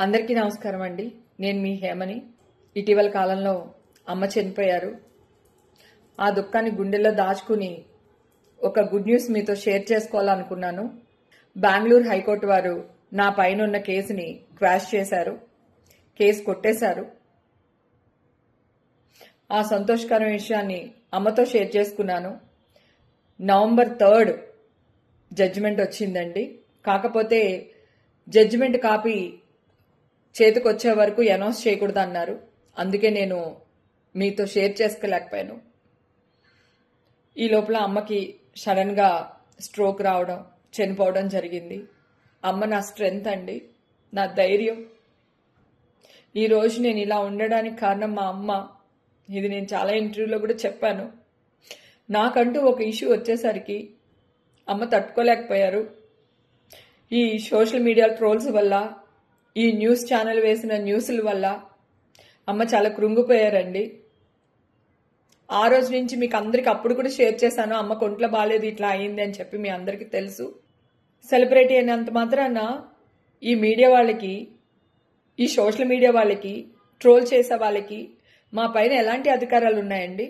అందరికీ నమస్కారం అండి. నేను మీ హేమని. ఇటీవల కాలంలో అమ్మ చనిపోయారు. ఆ దుఃఖాన్ని గుండెల్లో దాచుకుని ఒక గుడ్ న్యూస్ మీతో షేర్ చేసుకోవాలనుకున్నాను. బెంగళూరు హైకోర్టు వారు నా పైన ఉన్న కేసుని క్వాష్ చేశారు. కేసు కొట్టేశారు. ఆ సంతోషకరమైన విషయాన్ని అమ్మతో షేర్ చేసుకున్నాను. నవంబర్ థర్డ్ జడ్జిమెంట్ వచ్చిందండి. కాకపోతే జడ్జిమెంట్ కాపీ చేతికొచ్చే వరకు అనౌన్స్ చేయకూడదు అన్నారు అందుకే నేను మీతో షేర్ చేసుకోలేకపోయాను. ఈ లోపల అమ్మకి సడన్గా స్ట్రోక్ రావడం చనిపోవడం జరిగింది. అమ్మ నా స్ట్రెంగ్త్ అండి నా ధైర్యం. ఈరోజు నేను ఇలా ఉండడానికి కారణం మా అమ్మ. ఇది నేను చాలా ఇంటర్వ్యూలో కూడా చెప్పాను. నాకంటూ ఒక ఇష్యూ వచ్చేసరికి అమ్మ తట్టుకోలేకపోయారు. ఈ సోషల్ మీడియా ట్రోల్స్ వల్ల ఈ న్యూస్ ఛానల్ వేసిన న్యూస్ల వల్ల అమ్మ చాలా కృంగిపోయారండి. ఆ రోజు నుంచి మీకు అందరికి అప్పుడు కూడా షేర్ చేశాను అమ్మ కొంట్లో బాగాలేదు ఇట్లా అయింది అని చెప్పి మీ అందరికీ తెలుసు. సెలబ్రిటీ అయినంత మాత్రాన ఈ మీడియా వాళ్ళకి ఈ సోషల్ మీడియా వాళ్ళకి ట్రోల్ చేసే వాళ్ళకి మా పైన ఎలాంటి అధికారాలు ఉన్నాయండి